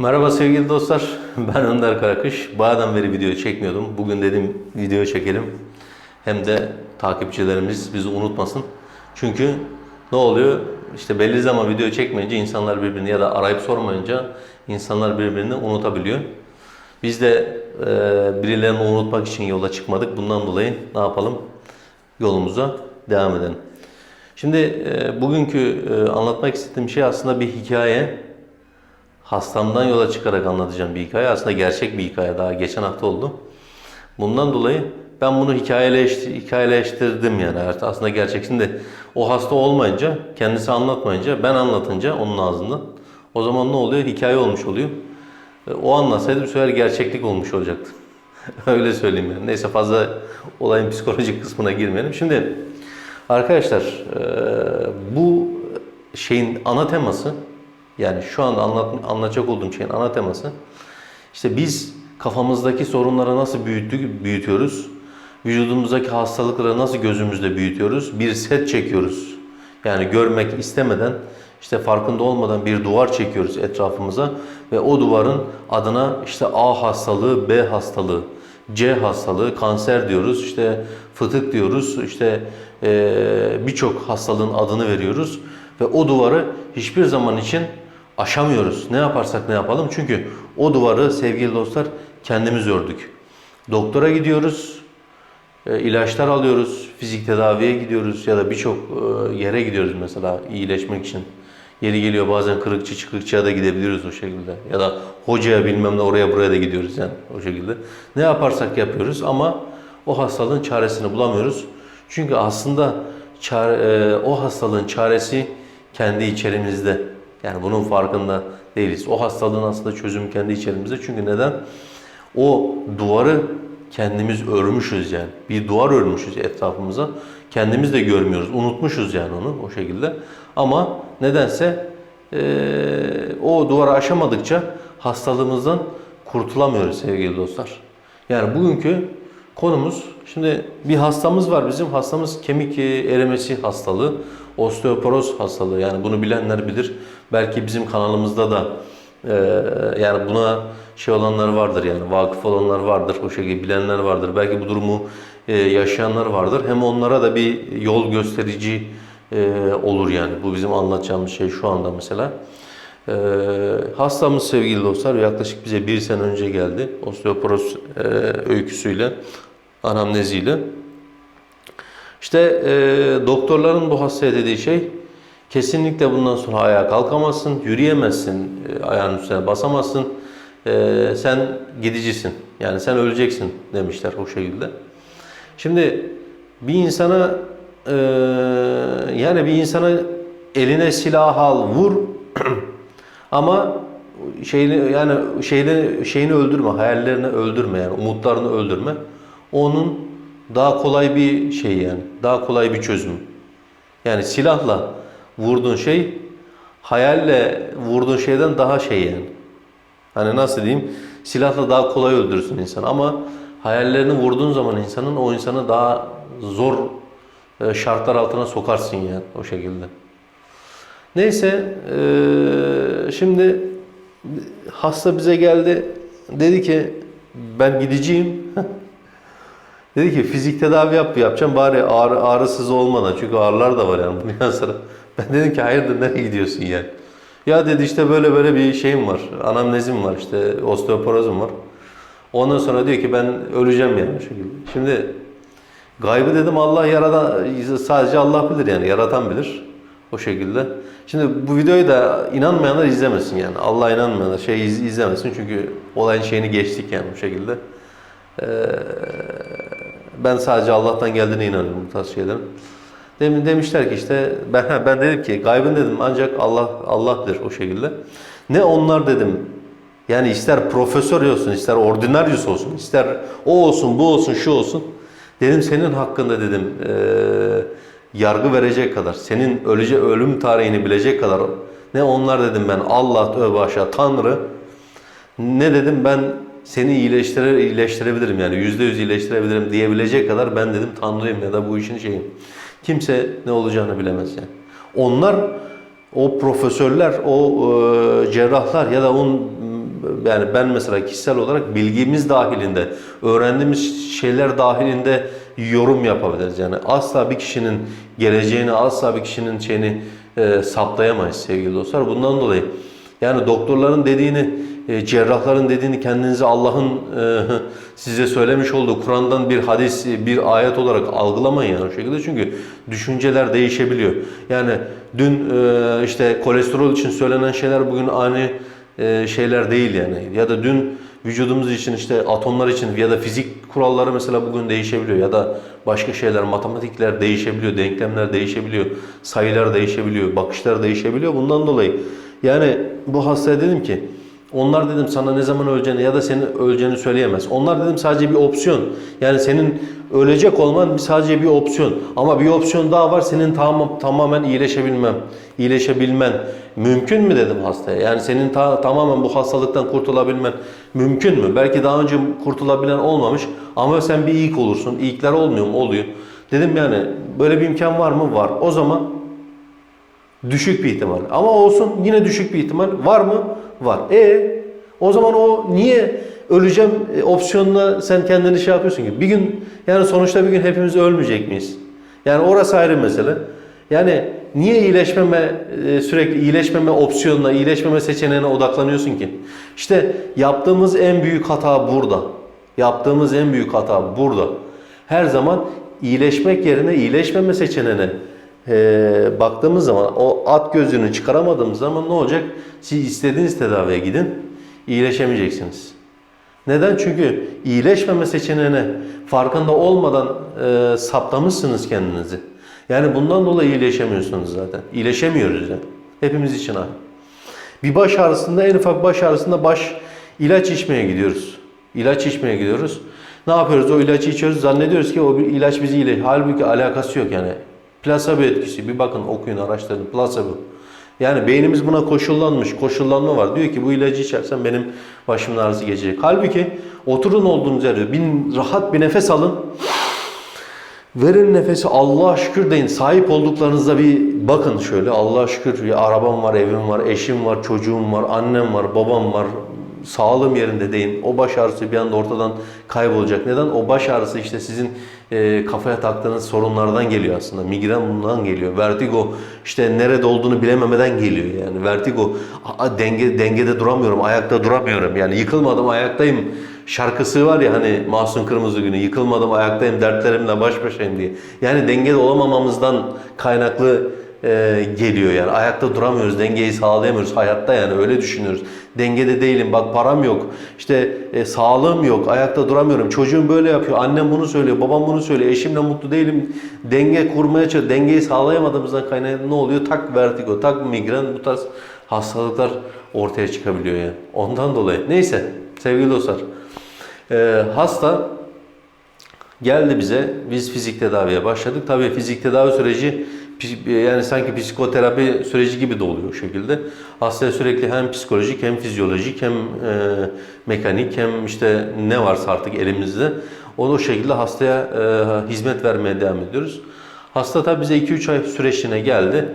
Merhaba sevgili dostlar. Ben Önder Karakış. Bayağıdan beri video çekmiyordum. Bugün dedim video çekelim. Hem de takipçilerimiz bizi unutmasın. Çünkü ne oluyor? İşte belli zaman video çekmeyince insanlar birbirini ya da arayıp sormayınca insanlar birbirini unutabiliyor. Biz de e, birilerini unutmak için yola çıkmadık. Bundan dolayı ne yapalım? Yolumuza devam edelim. Şimdi e, bugünkü e, anlatmak istediğim şey aslında bir hikaye. Hastamdan yola çıkarak anlatacağım bir hikaye. Aslında gerçek bir hikaye. Daha geçen hafta oldu. Bundan dolayı ben bunu hikayeleşti, hikayeleştirdim yani. Aslında gerçek. Şimdi o hasta olmayınca, kendisi anlatmayınca, ben anlatınca onun ağzından o zaman ne oluyor? Hikaye olmuş oluyor. E, O anlatsaydı bu sefer gerçeklik olmuş olacaktı. Öyle söyleyeyim yani. Neyse fazla olayın psikolojik kısmına girmeyelim. Şimdi arkadaşlar e, bu şeyin ana teması yani şu anda anlat, anlatacak olduğum şeyin ana teması işte biz kafamızdaki sorunları nasıl büyüttük, büyütüyoruz? Vücudumuzdaki hastalıkları nasıl gözümüzde büyütüyoruz? Bir set çekiyoruz. Yani görmek istemeden, işte farkında olmadan bir duvar çekiyoruz etrafımıza ve o duvarın adına işte A hastalığı, B hastalığı, C hastalığı, kanser diyoruz, işte fıtık diyoruz, işte birçok hastalığın adını veriyoruz ve o duvarı hiçbir zaman için aşamıyoruz. Ne yaparsak ne yapalım çünkü o duvarı sevgili dostlar kendimiz ördük. Doktora gidiyoruz, e, ilaçlar alıyoruz, fizik tedaviye gidiyoruz ya da birçok e, yere gidiyoruz mesela iyileşmek için. Yeri geliyor bazen kırıkçı çıkıkçıya da gidebiliyoruz o şekilde. Ya da hocaya bilmem ne oraya buraya da gidiyoruz yani o şekilde. Ne yaparsak yapıyoruz ama o hastalığın çaresini bulamıyoruz. Çünkü aslında çare, e, o hastalığın çaresi kendi içerimizde. Yani bunun farkında değiliz. O hastalığın aslında çözümü kendi içerimizde. Çünkü neden? O duvarı kendimiz örmüşüz yani. Bir duvar örmüşüz etrafımıza. Kendimiz de görmüyoruz. Unutmuşuz yani onu o şekilde. Ama nedense eee, o duvarı aşamadıkça hastalığımızdan kurtulamıyoruz sevgili dostlar. Yani bugünkü konumuz şimdi bir hastamız var bizim. Hastamız kemik e, erimesi hastalığı, osteoporoz hastalığı. Yani bunu bilenler bilir. Belki bizim kanalımızda da e, yani buna şey olanlar vardır yani vakıf olanlar vardır. O şekilde bilenler vardır. Belki bu durumu e, yaşayanlar vardır. Hem onlara da bir yol gösterici e, olur yani. Bu bizim anlatacağımız şey şu anda mesela. Ee, hastamız sevgili dostlar yaklaşık bize bir sene önce geldi. Osteoporoz e, öyküsüyle, anamneziyle. İşte e, doktorların bu hastaya dediği şey kesinlikle bundan sonra ayağa kalkamazsın, yürüyemezsin, e, ayağın üstüne basamazsın. E, sen gidicisin. Yani sen öleceksin demişler o şekilde. Şimdi bir insana e, yani bir insana eline silah al, vur ama şeyini yani şeyini şeyini öldürme, hayallerini öldürme yani umutlarını öldürme. Onun daha kolay bir şey yani. Daha kolay bir çözüm. Yani silahla vurduğun şey hayalle vurduğun şeyden daha şey yani. Hani nasıl diyeyim? Silahla daha kolay öldürürsün insan ama hayallerini vurduğun zaman insanın o insanı daha zor e, şartlar altına sokarsın yani o şekilde. Neyse eee, şimdi hasta bize geldi. Dedi ki ben gideceğim. dedi ki fizik tedavi yap yapacağım bari ağrı, ağrısız olmadan. Çünkü ağrılar da var yani bundan sonra. Ben dedim ki hayırdır nereye gidiyorsun yani? Ya dedi işte böyle böyle bir şeyim var. Anamnezim var işte osteoporozum var. Ondan sonra diyor ki ben öleceğim yani şu şekilde. Şimdi gaybı dedim Allah yaradan sadece Allah bilir yani yaratan bilir. O şekilde. Şimdi bu videoyu da inanmayanlar izlemesin yani. Allah inanmayanlar şey iz- izlemesin çünkü olayın şeyini geçtik yani bu şekilde. Ee, ben sadece Allah'tan geldiğine inanıyorum bu tarz şeylerin. Demin demişler ki işte ben ben dedim ki gaybın dedim ancak Allah Allah'tır o şekilde. Ne onlar dedim. Yani ister profesör olsun, ister ordinaryus olsun, ister o olsun, bu olsun, şu olsun. Dedim senin hakkında dedim eee, yargı verecek kadar, senin ölece ölüm tarihini bilecek kadar ne onlar dedim ben Allah tövbe aşağı Tanrı ne dedim ben seni iyileştirir, iyileştirebilirim yani yüzde yüz iyileştirebilirim diyebilecek kadar ben dedim Tanrıyım ya da bu işin şeyim. Kimse ne olacağını bilemez yani. Onlar o profesörler, o e, cerrahlar ya da onun yani ben mesela kişisel olarak bilgimiz dahilinde, öğrendiğimiz şeyler dahilinde yorum yapabiliriz. Yani asla bir kişinin geleceğini, asla bir kişinin şeyini e, saptayamayız sevgili dostlar. Bundan dolayı yani doktorların dediğini, e, cerrahların dediğini kendinize Allah'ın e, size söylemiş olduğu Kur'an'dan bir hadis, bir ayet olarak algılamayın yani o şekilde. Çünkü düşünceler değişebiliyor. Yani dün e, işte kolesterol için söylenen şeyler bugün ani e, şeyler değil yani. Ya da dün vücudumuz için işte atomlar için ya da fizik kuralları mesela bugün değişebiliyor ya da başka şeyler matematikler değişebiliyor, denklemler değişebiliyor, sayılar değişebiliyor, bakışlar değişebiliyor. Bundan dolayı yani bu hastaya dedim ki onlar dedim sana ne zaman öleceğini ya da senin öleceğini söyleyemez. Onlar dedim sadece bir opsiyon. Yani senin ölecek olman sadece bir opsiyon. Ama bir opsiyon daha var senin tamam, tamamen iyileşebilmem, iyileşebilmen mümkün mü dedim hastaya. Yani senin ta- tamamen bu hastalıktan kurtulabilmen mümkün mü? Belki daha önce kurtulabilen olmamış ama sen bir ilk olursun. İlkler olmuyor mu? Oluyor. Dedim yani böyle bir imkan var mı? Var. O zaman Düşük bir ihtimal. Ama olsun yine düşük bir ihtimal. Var mı? Var. E o zaman o niye öleceğim e, opsiyonuna sen kendini şey yapıyorsun ki? Bir gün yani sonuçta bir gün hepimiz ölmeyecek miyiz? Yani orası ayrı mesele. Yani niye iyileşmeme e, sürekli iyileşmeme opsiyonuna, iyileşmeme seçeneğine odaklanıyorsun ki? İşte yaptığımız en büyük hata burada. Yaptığımız en büyük hata burada. Her zaman iyileşmek yerine iyileşmeme seçeneğine ee, baktığımız zaman o at gözünü çıkaramadığımız zaman ne olacak? Siz istediğiniz tedaviye gidin, iyileşemeyeceksiniz. Neden? Çünkü iyileşmeme seçeneğine farkında olmadan e, saptamışsınız kendinizi. Yani bundan dolayı iyileşemiyorsunuz zaten. İyileşemiyoruz yani. Hepimiz için aynı. Bir baş ağrısında en ufak baş ağrısında baş ilaç içmeye gidiyoruz. İlaç içmeye gidiyoruz. Ne yapıyoruz? O ilacı içiyoruz. Zannediyoruz ki o bir ilaç bizi iyileş. Halbuki alakası yok yani. Plasebo etkisi. Bir bakın okuyun araştırın. Plasebo. Yani beynimiz buna koşullanmış. Koşullanma var. Diyor ki bu ilacı içersen benim başımın ağrısı geçecek. Halbuki oturun olduğunuz yerde bir rahat bir nefes alın. Verin nefesi Allah'a şükür deyin. Sahip olduklarınızda bir bakın şöyle. Allah'a şükür ya arabam var, evim var, eşim var, çocuğum var, annem var, babam var. Sağlığım yerinde deyin. O baş ağrısı bir anda ortadan kaybolacak. Neden? O baş ağrısı işte sizin e, kafaya taktığınız sorunlardan geliyor aslında. Migren bundan geliyor. Vertigo işte nerede olduğunu bilememeden geliyor yani. Vertigo a, denge dengede duramıyorum, ayakta duramıyorum. Yani yıkılmadım, ayaktayım şarkısı var ya hani Mahsun Kırmızı Günü yıkılmadım ayaktayım dertlerimle baş başayım diye. Yani dengede olamamamızdan kaynaklı e, geliyor yani. Ayakta duramıyoruz, dengeyi sağlayamıyoruz hayatta yani öyle düşünüyoruz. Dengede değilim, bak param yok, işte e, sağlığım yok, ayakta duramıyorum. Çocuğum böyle yapıyor, annem bunu söylüyor, babam bunu söylüyor, eşimle mutlu değilim. Denge kurmaya çalışıyor, dengeyi sağlayamadığımızdan kaynaklı ne oluyor? Tak vertigo, tak migren bu tarz hastalıklar ortaya çıkabiliyor yani. Ondan dolayı. Neyse sevgili dostlar. E, hasta geldi bize. Biz fizik tedaviye başladık. Tabii fizik tedavi süreci yani sanki psikoterapi süreci gibi de oluyor o şekilde. Hastaya sürekli hem psikolojik hem fizyolojik hem e, mekanik hem işte ne varsa artık elimizde onu o şekilde hastaya e, hizmet vermeye devam ediyoruz. Hasta tabii bize 2-3 ay süreçine geldi.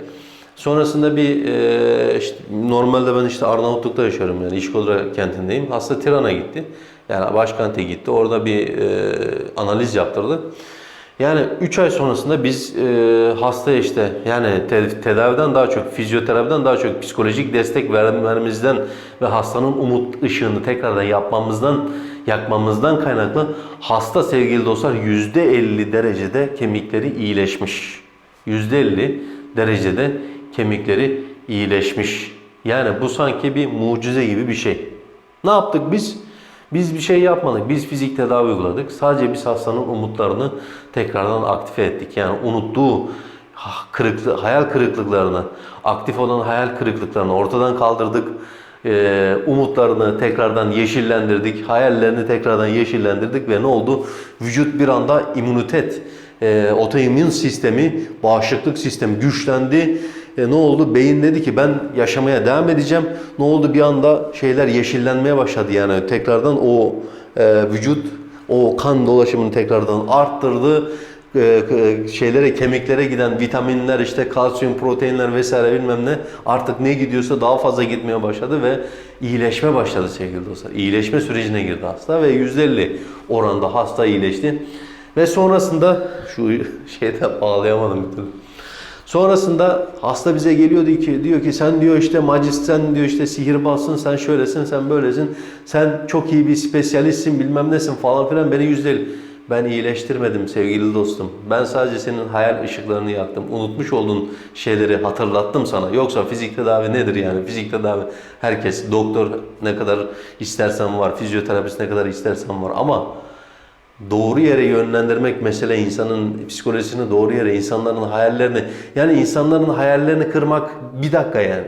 Sonrasında bir e, işte, normalde ben işte Arnavutluk'ta yaşıyorum yani İşkodra kentindeyim. Hasta Tiran'a gitti. Yani başkente gitti. Orada bir e, analiz yaptırdı. Yani 3 ay sonrasında biz e, hastaya işte yani te- tedaviden daha çok, fizyoterapiden daha çok psikolojik destek vermemizden ve hastanın umut ışığını tekrardan yapmamızdan, yakmamızdan kaynaklı hasta sevgili dostlar %50 derecede kemikleri iyileşmiş. %50 derecede kemikleri iyileşmiş. Yani bu sanki bir mucize gibi bir şey. Ne yaptık biz? Biz bir şey yapmadık. Biz fizik tedavi uyguladık. Sadece biz hastanın umutlarını tekrardan aktive ettik. Yani unuttuğu kırıklı, hayal kırıklıklarını, aktif olan hayal kırıklıklarını ortadan kaldırdık. Ee, umutlarını tekrardan yeşillendirdik. Hayallerini tekrardan yeşillendirdik ve ne oldu? Vücut bir anda immünitet, e, otoimmün sistemi, bağışıklık sistemi güçlendi. E, ne oldu? Beyin dedi ki ben yaşamaya devam edeceğim. Ne oldu? Bir anda şeyler yeşillenmeye başladı yani tekrardan o e, vücut o kan dolaşımını tekrardan arttırdı. e, e, şeylere kemiklere giden vitaminler işte kalsiyum proteinler vesaire bilmem ne artık ne gidiyorsa daha fazla gitmeye başladı ve iyileşme başladı sevgili dostlar. İyileşme sürecine girdi hasta ve %50 oranda hasta iyileşti. Ve sonrasında şu şeyden bağlayamadım bir türlü. Sonrasında hasta bize geliyor diyor ki, diyor ki sen diyor işte magist, sen diyor işte sihirbazsın, sen şöylesin, sen böylesin, sen çok iyi bir spesyalistsin, bilmem nesin falan filan beni yüzde Ben iyileştirmedim sevgili dostum. Ben sadece senin hayal ışıklarını yaktım. Unutmuş olduğun şeyleri hatırlattım sana. Yoksa fizik tedavi nedir yani? Fizik tedavi herkes, doktor ne kadar istersen var, fizyoterapist ne kadar istersen var ama doğru yere yönlendirmek mesele insanın psikolojisini doğru yere, insanların hayallerini yani insanların hayallerini kırmak bir dakika yani.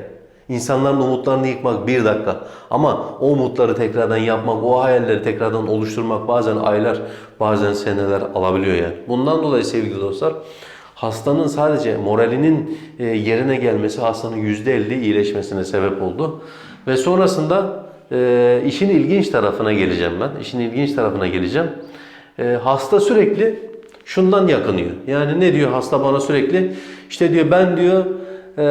İnsanların umutlarını yıkmak bir dakika. Ama o umutları tekrardan yapmak, o hayalleri tekrardan oluşturmak bazen aylar, bazen seneler alabiliyor yani. Bundan dolayı sevgili dostlar hastanın sadece moralinin e, yerine gelmesi hastanın %50 iyileşmesine sebep oldu. Ve sonrasında e, işin ilginç tarafına geleceğim ben. İşin ilginç tarafına geleceğim. E, hasta sürekli şundan yakınıyor. Yani ne diyor hasta bana sürekli? İşte diyor ben diyor e,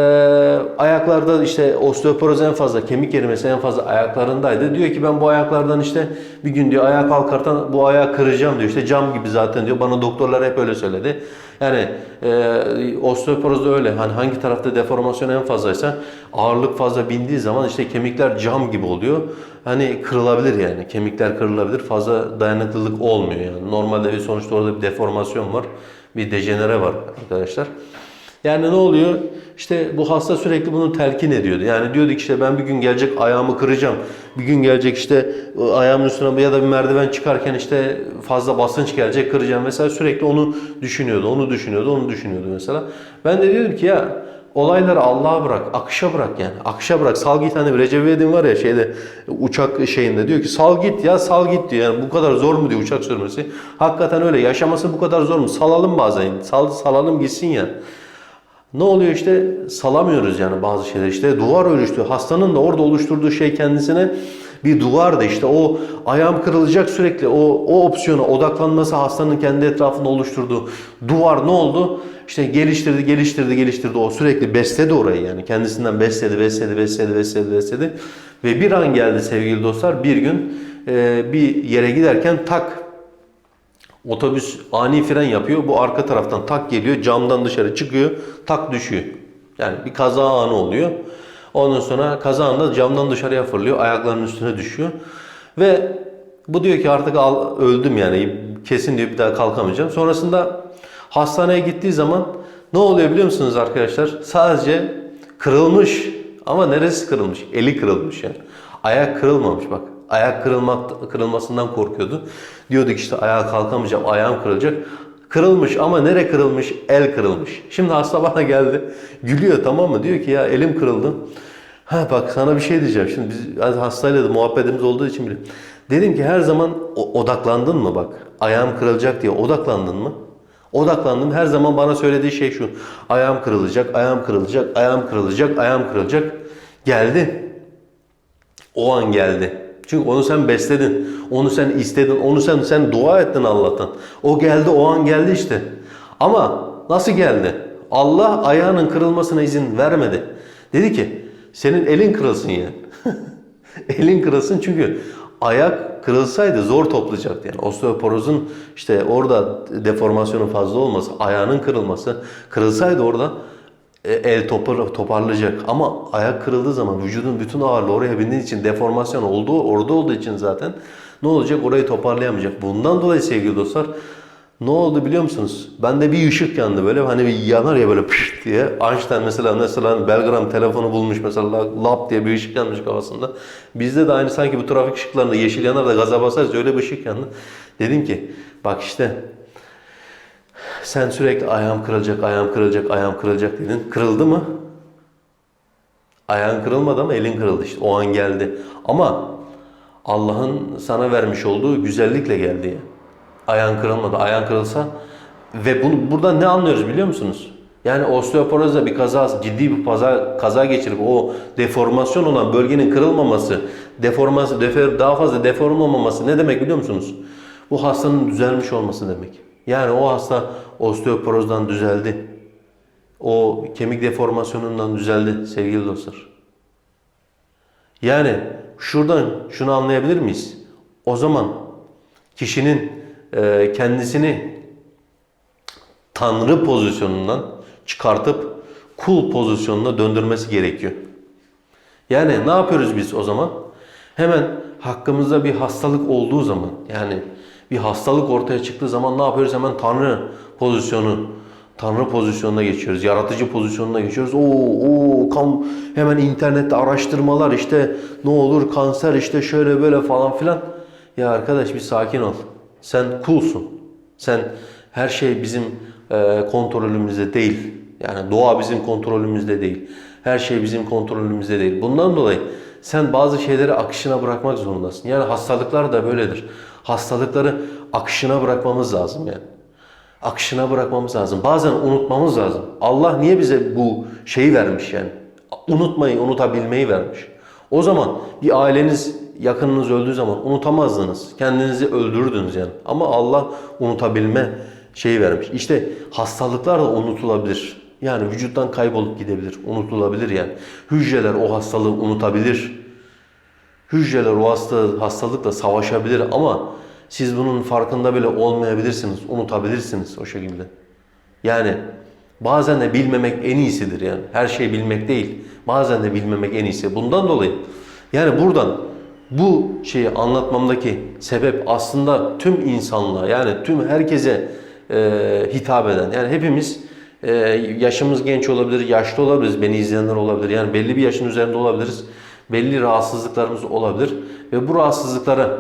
ayaklarda işte osteoporoz en fazla, kemik erimesi en fazla ayaklarındaydı. Diyor ki ben bu ayaklardan işte bir gün diyor ayağa kalkarken bu ayağı kıracağım diyor. İşte cam gibi zaten diyor. Bana doktorlar hep öyle söyledi. Yani e, osteoporoz da öyle. Hani hangi tarafta deformasyon en fazlaysa ağırlık fazla bindiği zaman işte kemikler cam gibi oluyor. Hani kırılabilir yani. Kemikler kırılabilir. Fazla dayanıklılık olmuyor yani. Normalde sonuçta orada bir deformasyon var. Bir dejenere var arkadaşlar. Yani ne oluyor? İşte bu hasta sürekli bunu telkin ediyordu. Yani diyordu ki işte ben bir gün gelecek ayağımı kıracağım. Bir gün gelecek işte ayağımın üstüne ya da bir merdiven çıkarken işte fazla basınç gelecek kıracağım. Mesela sürekli onu düşünüyordu, onu düşünüyordu, onu düşünüyordu mesela. Ben de diyordum ki ya olayları Allah'a bırak, akışa bırak yani. Akışa bırak. Sal git hani Recep İvedik var ya şeyde uçak şeyinde diyor ki sal git ya sal git diyor. Yani bu kadar zor mu diyor uçak sürmesi. Hakikaten öyle. Yaşaması bu kadar zor mu? Salalım bazen. Sal, salalım gitsin ya. Ne oluyor işte? Salamıyoruz yani bazı şeyler. İşte duvar oluşturuyor. Hastanın da orada oluşturduğu şey kendisine bir duvardı. İşte o ayağım kırılacak sürekli. O, o opsiyona odaklanması hastanın kendi etrafında oluşturduğu duvar ne oldu? İşte geliştirdi geliştirdi geliştirdi. O sürekli besledi orayı yani. Kendisinden besledi besledi besledi besledi besledi. Ve bir an geldi sevgili dostlar. Bir gün e, bir yere giderken tak Otobüs ani fren yapıyor. Bu arka taraftan tak geliyor. Camdan dışarı çıkıyor. Tak düşüyor. Yani bir kaza anı oluyor. Ondan sonra kaza anında camdan dışarıya fırlıyor. Ayaklarının üstüne düşüyor. Ve bu diyor ki artık al, öldüm yani. Kesin diyor bir daha kalkamayacağım. Sonrasında hastaneye gittiği zaman ne oluyor biliyor musunuz arkadaşlar? Sadece kırılmış ama neresi kırılmış? Eli kırılmış yani. Ayak kırılmamış bak. Ayak kırılmak, kırılmasından korkuyordu. Diyordu ki işte ayağa kalkamayacağım, ayağım kırılacak. Kırılmış ama nere kırılmış? El kırılmış. Şimdi hasta bana geldi. Gülüyor tamam mı? Diyor ki ya elim kırıldı. Ha bak sana bir şey diyeceğim. Şimdi biz hastayla da muhabbetimiz olduğu için bile. Dedim ki her zaman odaklandın mı bak? Ayağım kırılacak diye odaklandın mı? Odaklandım. Her zaman bana söylediği şey şu. Ayağım kırılacak, ayağım kırılacak, ayağım kırılacak, ayağım kırılacak. Geldi. O an geldi. Çünkü onu sen besledin. Onu sen istedin. Onu sen sen dua ettin Allah'tan. O geldi, o an geldi işte. Ama nasıl geldi? Allah ayağının kırılmasına izin vermedi. Dedi ki senin elin kırılsın yani. elin kırılsın çünkü ayak kırılsaydı zor toplayacaktı. Yani osteoporozun işte orada deformasyonun fazla olması, ayağının kırılması kırılsaydı orada el topar, toparlayacak. Ama ayak kırıldığı zaman vücudun bütün ağırlığı oraya bindiği için deformasyon olduğu orada olduğu için zaten ne olacak? Orayı toparlayamayacak. Bundan dolayı sevgili dostlar ne oldu biliyor musunuz? Bende bir ışık yandı böyle hani bir yanar ya böyle pışt diye. Einstein mesela mesela Belgram telefonu bulmuş mesela lap diye bir ışık yanmış kafasında. Bizde de aynı sanki bu trafik ışıklarında yeşil yanar da gaza basarız öyle bir ışık yandı. Dedim ki bak işte sen sürekli ayağım kırılacak, ayağım kırılacak, ayağım kırılacak dedin. Kırıldı mı? Ayağın kırılmadı ama elin kırıldı işte. O an geldi. Ama Allah'ın sana vermiş olduğu güzellikle geldi ya. Ayağın kırılmadı. Ayağın kırılsa ve bunu buradan ne anlıyoruz biliyor musunuz? Yani osteoporozda bir kaza, ciddi bir kaza, kaza geçirip o deformasyon olan bölgenin kırılmaması, deforması, defer, daha fazla deform olmaması ne demek biliyor musunuz? Bu hastanın düzelmiş olması demek. Yani o hasta osteoporozdan düzeldi. O kemik deformasyonundan düzeldi sevgili dostlar. Yani şuradan şunu anlayabilir miyiz? O zaman kişinin e, kendisini tanrı pozisyonundan çıkartıp kul pozisyonuna döndürmesi gerekiyor. Yani ne yapıyoruz biz o zaman? Hemen hakkımızda bir hastalık olduğu zaman yani bir hastalık ortaya çıktığı zaman ne yapıyoruz? Hemen tanrı pozisyonu Tanrı pozisyonuna geçiyoruz. Yaratıcı pozisyonuna geçiyoruz. Oo, oo kan hemen internette araştırmalar işte ne olur kanser işte şöyle böyle falan filan. Ya arkadaş bir sakin ol. Sen kulsun. Sen her şey bizim e, kontrolümüzde değil. Yani doğa bizim kontrolümüzde değil. Her şey bizim kontrolümüzde değil. Bundan dolayı sen bazı şeyleri akışına bırakmak zorundasın. Yani hastalıklar da böyledir. Hastalıkları akışına bırakmamız lazım yani akışına bırakmamız lazım. Bazen unutmamız lazım. Allah niye bize bu şeyi vermiş yani? Unutmayı, unutabilmeyi vermiş. O zaman bir aileniz, yakınınız öldüğü zaman unutamazdınız. Kendinizi öldürürdünüz yani. Ama Allah unutabilme şeyi vermiş. İşte hastalıklar da unutulabilir. Yani vücuttan kaybolup gidebilir, unutulabilir yani. Hücreler o hastalığı unutabilir. Hücreler o hasta, hastalıkla savaşabilir ama siz bunun farkında bile olmayabilirsiniz, unutabilirsiniz o şekilde. Yani bazen de bilmemek en iyisidir yani. Her şeyi bilmek değil, bazen de bilmemek en iyisi. Bundan dolayı yani buradan bu şeyi anlatmamdaki sebep aslında tüm insanlığa yani tüm herkese e, hitap eden. Yani hepimiz e, yaşımız genç olabilir, yaşlı olabiliriz, beni izleyenler olabilir. Yani belli bir yaşın üzerinde olabiliriz. Belli rahatsızlıklarımız olabilir ve bu rahatsızlıklara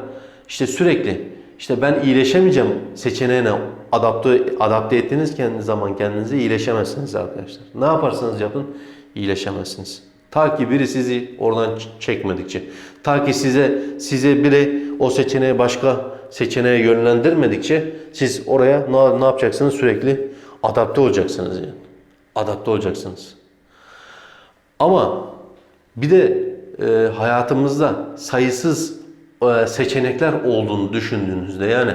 işte sürekli işte ben iyileşemeyeceğim seçeneğine adapte adapte ettiğiniz kendi zaman kendinizi iyileşemezsiniz arkadaşlar. Ne yaparsanız yapın iyileşemezsiniz. Ta ki biri sizi oradan çekmedikçe, ta ki size size biri o seçeneği başka seçeneğe yönlendirmedikçe siz oraya ne, ne yapacaksınız? Sürekli adapte olacaksınız yani. Adapte olacaksınız. Ama bir de e, hayatımızda sayısız e, seçenekler olduğunu düşündüğünüzde yani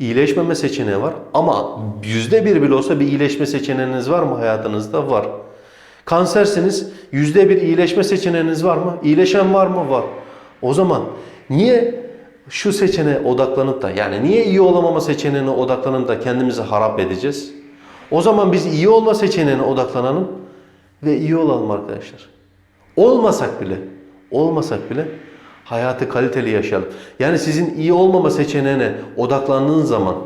iyileşmeme seçeneği var ama yüzde bir bile olsa bir iyileşme seçeneğiniz var mı hayatınızda? Var. Kansersiniz yüzde bir iyileşme seçeneğiniz var mı? İyileşen var mı? Var. O zaman niye şu seçeneğe odaklanıp da yani niye iyi olamama seçeneğine odaklanıp da kendimizi harap edeceğiz? O zaman biz iyi olma seçeneğine odaklanalım ve iyi olalım arkadaşlar. Olmasak bile, olmasak bile hayatı kaliteli yaşayalım. Yani sizin iyi olmama seçeneğine odaklandığınız zaman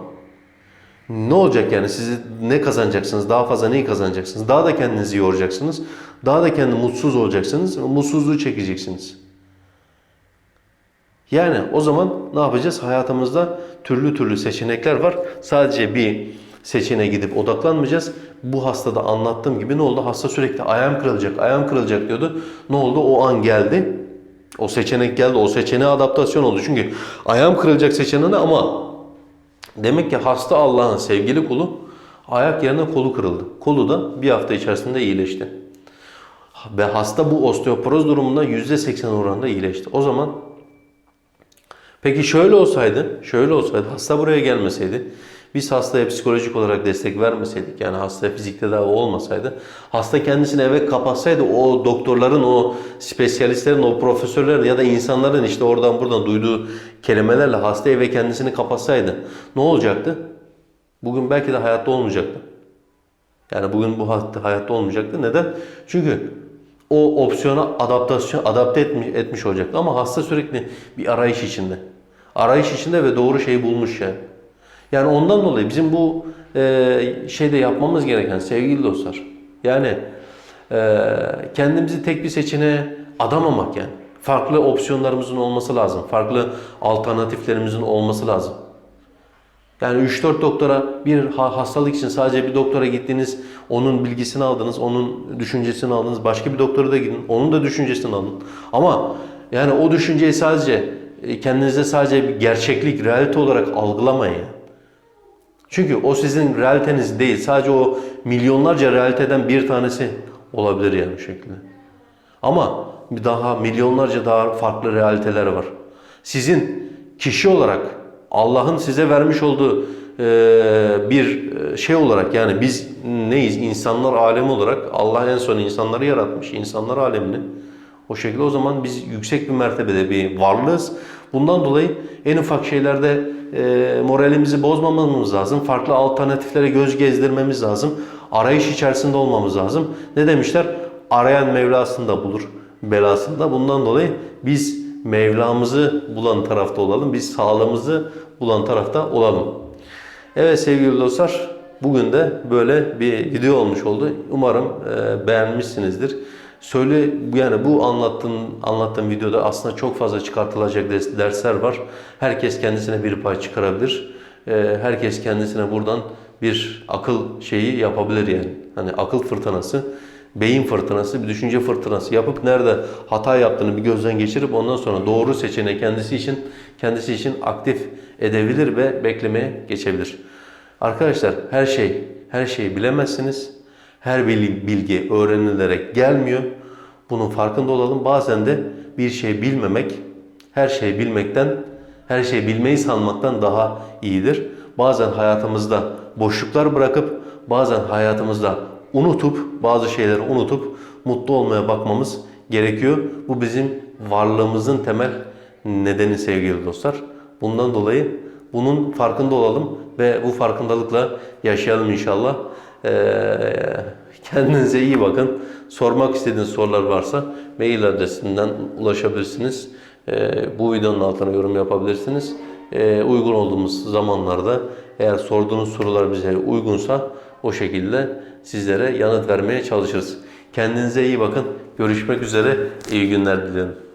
ne olacak yani? Siz ne kazanacaksınız? Daha fazla neyi kazanacaksınız? Daha da kendinizi yoracaksınız. Daha da kendi mutsuz olacaksınız. Mutsuzluğu çekeceksiniz. Yani o zaman ne yapacağız? Hayatımızda türlü türlü seçenekler var. Sadece bir seçeneğe gidip odaklanmayacağız. Bu hastada anlattığım gibi ne oldu? Hasta sürekli ayağım kırılacak, ayağım kırılacak diyordu. Ne oldu? O an geldi. O seçenek geldi. O seçeneğe adaptasyon oldu. Çünkü ayağım kırılacak seçeneğine ama demek ki hasta Allah'ın sevgili kulu ayak yerine kolu kırıldı. Kolu da bir hafta içerisinde iyileşti. Ve hasta bu osteoporoz durumunda %80 oranında iyileşti. O zaman peki şöyle olsaydı, şöyle olsaydı hasta buraya gelmeseydi biz hastaya psikolojik olarak destek vermeseydik yani hastaya fizik tedavi olmasaydı hasta kendisini eve kapatsaydı o doktorların o spesyalistlerin o profesörlerin ya da insanların işte oradan buradan duyduğu kelimelerle hasta eve kendisini kapatsaydı ne olacaktı? Bugün belki de hayatta olmayacaktı. Yani bugün bu hayatta olmayacaktı. Neden? Çünkü o opsiyona adaptasyon adapte etmiş, etmiş olacaktı ama hasta sürekli bir arayış içinde. Arayış içinde ve doğru şeyi bulmuş yani. Yani ondan dolayı bizim bu e, şeyde yapmamız gereken sevgili dostlar. Yani e, kendimizi tek bir seçeneğe adamamak yani. Farklı opsiyonlarımızın olması lazım. Farklı alternatiflerimizin olması lazım. Yani 3-4 doktora bir hastalık için sadece bir doktora gittiniz, onun bilgisini aldınız, onun düşüncesini aldınız. Başka bir doktora da gidin, onun da düşüncesini alın. Ama yani o düşünceyi sadece e, kendinize sadece bir gerçeklik, realite olarak algılamayın. Çünkü o sizin realiteniz değil. Sadece o milyonlarca realiteden bir tanesi olabilir yani bu şekilde. Ama daha milyonlarca daha farklı realiteler var. Sizin kişi olarak Allah'ın size vermiş olduğu bir şey olarak yani biz neyiz? İnsanlar alemi olarak Allah en son insanları yaratmış. İnsanlar alemini. O şekilde o zaman biz yüksek bir mertebede bir varlığız. Bundan dolayı en ufak şeylerde e, moralimizi bozmamamız lazım. Farklı alternatiflere göz gezdirmemiz lazım. Arayış içerisinde olmamız lazım. Ne demişler? Arayan Mevlasını da bulur belasını da. Bundan dolayı biz Mevlamızı bulan tarafta olalım. Biz sağlığımızı bulan tarafta olalım. Evet sevgili dostlar, bugün de böyle bir video olmuş oldu. Umarım e, beğenmişsinizdir. Söyle yani bu anlattığım anlattığım videoda aslında çok fazla çıkartılacak ders- dersler var. Herkes kendisine bir pay çıkarabilir. E, herkes kendisine buradan bir akıl şeyi yapabilir yani. Hani akıl fırtınası, beyin fırtınası, bir düşünce fırtınası yapıp nerede hata yaptığını bir gözden geçirip ondan sonra doğru seçeneği kendisi için kendisi için aktif edebilir ve beklemeye geçebilir. Arkadaşlar her şey her şeyi bilemezsiniz. Her bil- bilgi öğrenilerek gelmiyor. Bunun farkında olalım. Bazen de bir şey bilmemek her şeyi bilmekten, her şeyi bilmeyi sanmaktan daha iyidir. Bazen hayatımızda boşluklar bırakıp, bazen hayatımızda unutup, bazı şeyleri unutup mutlu olmaya bakmamız gerekiyor. Bu bizim varlığımızın temel nedeni sevgili dostlar. Bundan dolayı bunun farkında olalım ve bu farkındalıkla yaşayalım inşallah. Ee, kendinize iyi bakın. Sormak istediğiniz sorular varsa mail adresinden ulaşabilirsiniz. Ee, bu videonun altına yorum yapabilirsiniz. Ee, uygun olduğumuz zamanlarda eğer sorduğunuz sorular bize uygunsa o şekilde sizlere yanıt vermeye çalışırız. Kendinize iyi bakın. Görüşmek üzere. İyi günler dilerim.